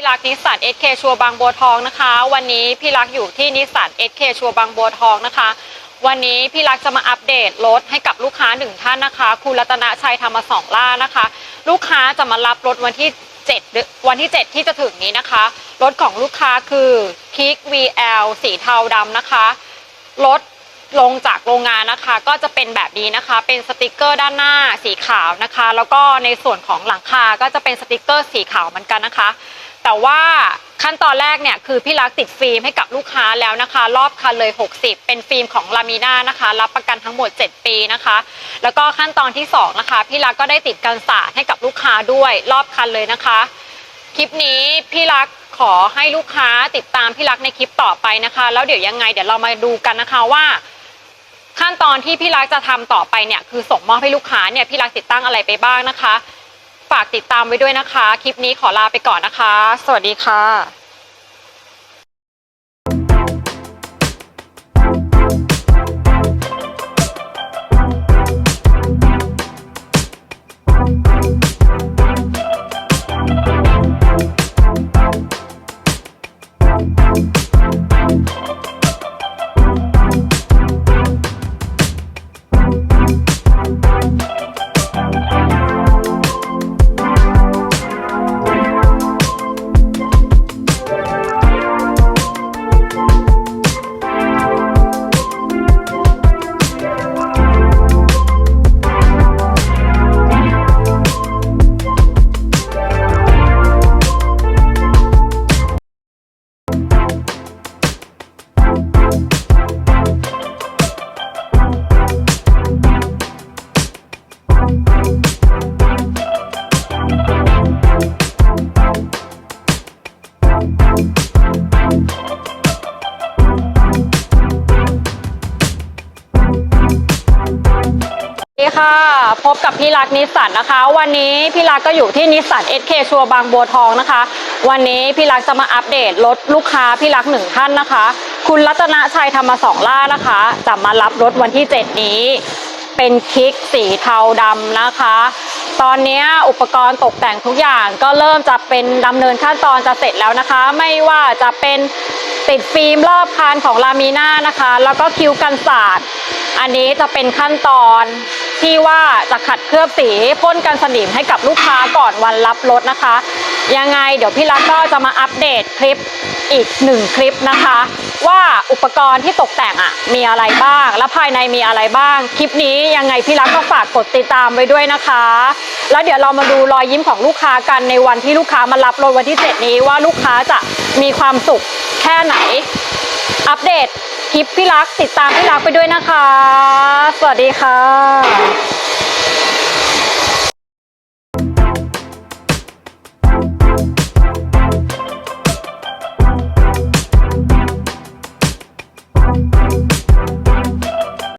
พี่รักนิสสัน SK ชัวร์บางบัวทองนะคะ วันนี้พี่รักอยู่ที่นิสสัน SK ชัวร์บางบัวทองนะคะ วันนี้พี่รักจะมาอัปเดตรถให้กับลูกค้าหนึ่งท่านนะคะ คุณรัตนชัยธรรมสองล่านะคะ ลูกค้าจะมารับรถวันที่7เดือนวันที่ 7 ที่จะถึงนี้นะคะ รถของลูกค้าคือคิก VL สีเทาดำนะคะ รถลงจากโรงงานนะคะก็จะเป็นแบบนี้นะคะ เป็นสติกเกอร์ด้านหน้าสีขาวนะคะ แล้วก็ในส่วนของหลังคาก็จะเป็นสติกเกอร์สีขาวเหมือนกันนะคะ แต่ว่าขั้นตอนแรกเนี่ยคือพี่รักติดฟิล์มให้กับลูกค้าแล้วนะคะ รอบคันเลย 60 เป็นฟิล์มของลามิน่านะคะ รับประกันทั้งหมด 7 ปีนะคะ แล้วก็ขั้นตอนที่ 2 นะคะ พี่รักก็ได้ติดกันศาสตร์ให้กับลูกค้าด้วย รอบคันเลยนะคะ คลิปนี้พี่รักขอให้ลูกค้าติดตามพี่รักในคลิปต่อไปนะคะ แล้วเดี๋ยวยังไงเดี๋ยวเรามาดูกันนะคะว่า ขั้นตอนที่พี่รักจะทำต่อไปเนี่ยคือส่งมอบให้ลูกค้าเนี่ยพี่รักติดตั้งอะไรไปบ้างนะคะ ฝากติดตามไว้ด้วยนะคะ คลิปนี้ขอลาไปก่อนนะคะ สวัสดีค่ะ ค่ะ พบกับพี่รักนิสสันนะคะ วันนี้พี่รักก็อยู่ที่นิสสัน SK ชัวร์บางบัวทองนะคะ วันนี้พี่รักจะมาอัปเดตรถลูกค้าพี่รักหนึ่งท่านนะคะ คุณรัตนชัยธรรมสองล่านะคะจะมารับรถวันที่ 7 นี้ เป็นคิกสีเทาดำนะคะ ตอนนี้อุปกรณ์ตกแต่งทุกอย่างก็เริ่มจะเป็นดำเนินขั้นตอนจะเสร็จแล้วนะคะ ไม่ว่าจะเป็นติดฟิล์มรอบคันของลามิน่านะคะ แล้วก็คิ้วกันศาสตร์อันนี้จะเป็นขั้นตอน ที่ว่าจะขัดเคลือบสีพ่นกันสนิมให้กับลูกค้าก่อนวันรับรถนะคะ ยังไงเดี๋ยวพี่รักก็จะมาอัปเดตคลิปอีกหนึ่งคลิปนะคะ ว่าอุปกรณ์ที่ตกแต่งอะมีอะไรบ้าง และภายในมีอะไรบ้าง คลิปนี้ยังไงพี่รักก็ฝากกดติดตามไว้ด้วยนะคะ แล้วเดี๋ยวเรามาดูรอยยิ้มของลูกค้ากันในวันที่ลูกค้ามารับรถวันที่ 7 นี้ว่าลูกค้าจะมีความสุขแค่ไหน อัปเดต คลิปพี่รักติดตามพี่รักไปด้วยนะคะ สวัสดีค่ะ